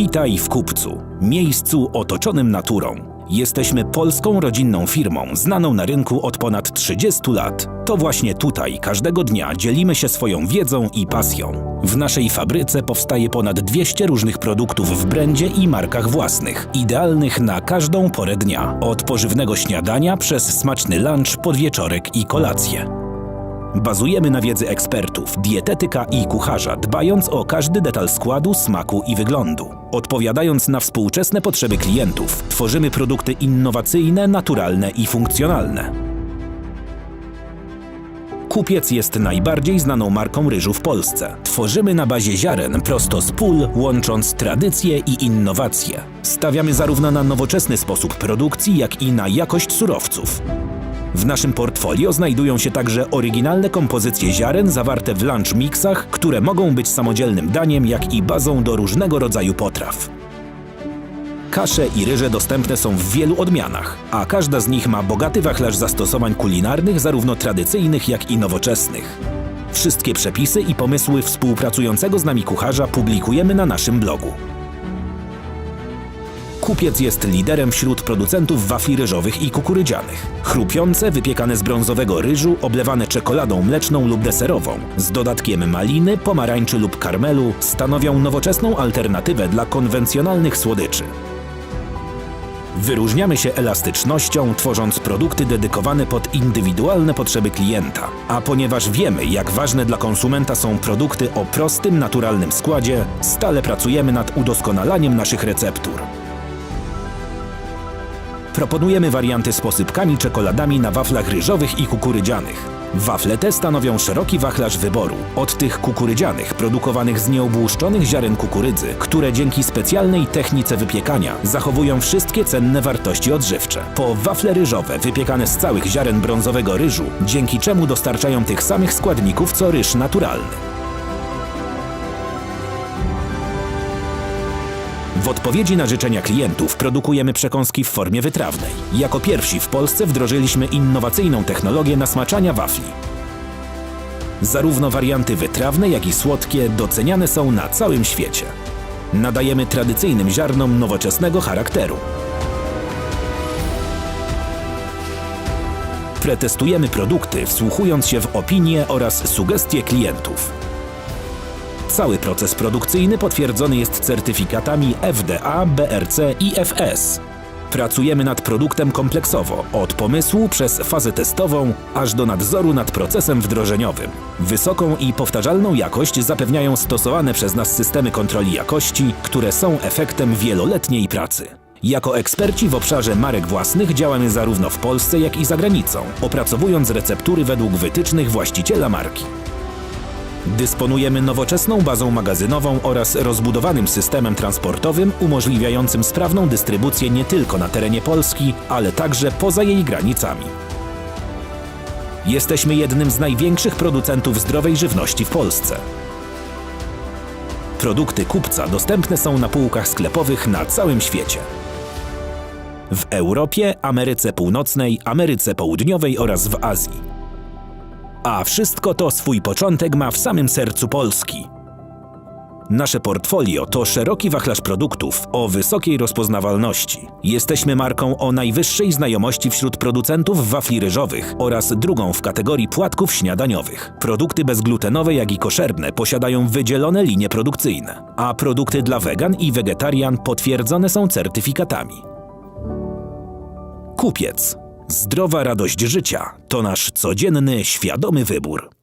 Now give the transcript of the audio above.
Witaj w Kupcu, miejscu otoczonym naturą. Jesteśmy polską rodzinną firmą, znaną na rynku od ponad 30 lat. To właśnie tutaj każdego dnia dzielimy się swoją wiedzą i pasją. W naszej fabryce powstaje ponad 200 różnych produktów w brandzie i markach własnych, idealnych na każdą porę dnia. Od pożywnego śniadania przez smaczny lunch, podwieczorek i kolację. Bazujemy na wiedzy ekspertów, dietetyka i kucharza, dbając o każdy detal składu, smaku i wyglądu. Odpowiadając na współczesne potrzeby klientów, tworzymy produkty innowacyjne, naturalne i funkcjonalne. Kupiec jest najbardziej znaną marką ryżu w Polsce. Tworzymy na bazie ziaren prosto z pól, łącząc tradycje i innowacje. Stawiamy zarówno na nowoczesny sposób produkcji, jak i na jakość surowców. W naszym portfolio znajdują się także oryginalne kompozycje ziaren zawarte w lunch mixach, które mogą być samodzielnym daniem, jak i bazą do różnego rodzaju potraw. Kasze i ryże dostępne są w wielu odmianach, a każda z nich ma bogaty wachlarz zastosowań kulinarnych, zarówno tradycyjnych, jak i nowoczesnych. Wszystkie przepisy i pomysły współpracującego z nami kucharza publikujemy na naszym blogu. Kupiec jest liderem wśród producentów wafli ryżowych i kukurydzianych. Chrupiące, wypiekane z brązowego ryżu, oblewane czekoladą mleczną lub deserową, z dodatkiem maliny, pomarańczy lub karmelu, stanowią nowoczesną alternatywę dla konwencjonalnych słodyczy. Wyróżniamy się elastycznością, tworząc produkty dedykowane pod indywidualne potrzeby klienta. A ponieważ wiemy, jak ważne dla konsumenta są produkty o prostym, naturalnym składzie, stale pracujemy nad udoskonalaniem naszych receptur. Proponujemy warianty z posypkami czekoladami na waflach ryżowych i kukurydzianych. Wafle te stanowią szeroki wachlarz wyboru, od tych kukurydzianych produkowanych z nieobłuszczonych ziaren kukurydzy, które dzięki specjalnej technice wypiekania zachowują wszystkie cenne wartości odżywcze, po wafle ryżowe wypiekane z całych ziaren brązowego ryżu, dzięki czemu dostarczają tych samych składników co ryż naturalny. W odpowiedzi na życzenia klientów produkujemy przekąski w formie wytrawnej. Jako pierwsi w Polsce wdrożyliśmy innowacyjną technologię nasmaczania wafli. Zarówno warianty wytrawne, jak i słodkie doceniane są na całym świecie. Nadajemy tradycyjnym ziarnom nowoczesnego charakteru. Pretestujemy produkty, wsłuchując się w opinie oraz sugestie klientów. Cały proces produkcyjny potwierdzony jest certyfikatami FDA, BRC i FS. Pracujemy nad produktem kompleksowo, od pomysłu przez fazę testową, aż do nadzoru nad procesem wdrożeniowym. Wysoką i powtarzalną jakość zapewniają stosowane przez nas systemy kontroli jakości, które są efektem wieloletniej pracy. Jako eksperci w obszarze marek własnych działamy zarówno w Polsce, jak i za granicą, opracowując receptury według wytycznych właściciela marki. Dysponujemy nowoczesną bazą magazynową oraz rozbudowanym systemem transportowym umożliwiającym sprawną dystrybucję nie tylko na terenie Polski, ale także poza jej granicami. Jesteśmy jednym z największych producentów zdrowej żywności w Polsce. Produkty kupca dostępne są na półkach sklepowych na całym świecie. W Europie, Ameryce Północnej, Ameryce Południowej oraz w Azji. A wszystko to swój początek ma w samym sercu Polski. Nasze portfolio to szeroki wachlarz produktów o wysokiej rozpoznawalności. Jesteśmy marką o najwyższej znajomości wśród producentów wafli ryżowych oraz drugą w kategorii płatków śniadaniowych. Produkty bezglutenowe, jak i koszerne posiadają wydzielone linie produkcyjne, a produkty dla wegan i wegetarian potwierdzone są certyfikatami. Kupiec. Zdrowa radość życia to nasz codzienny, świadomy wybór.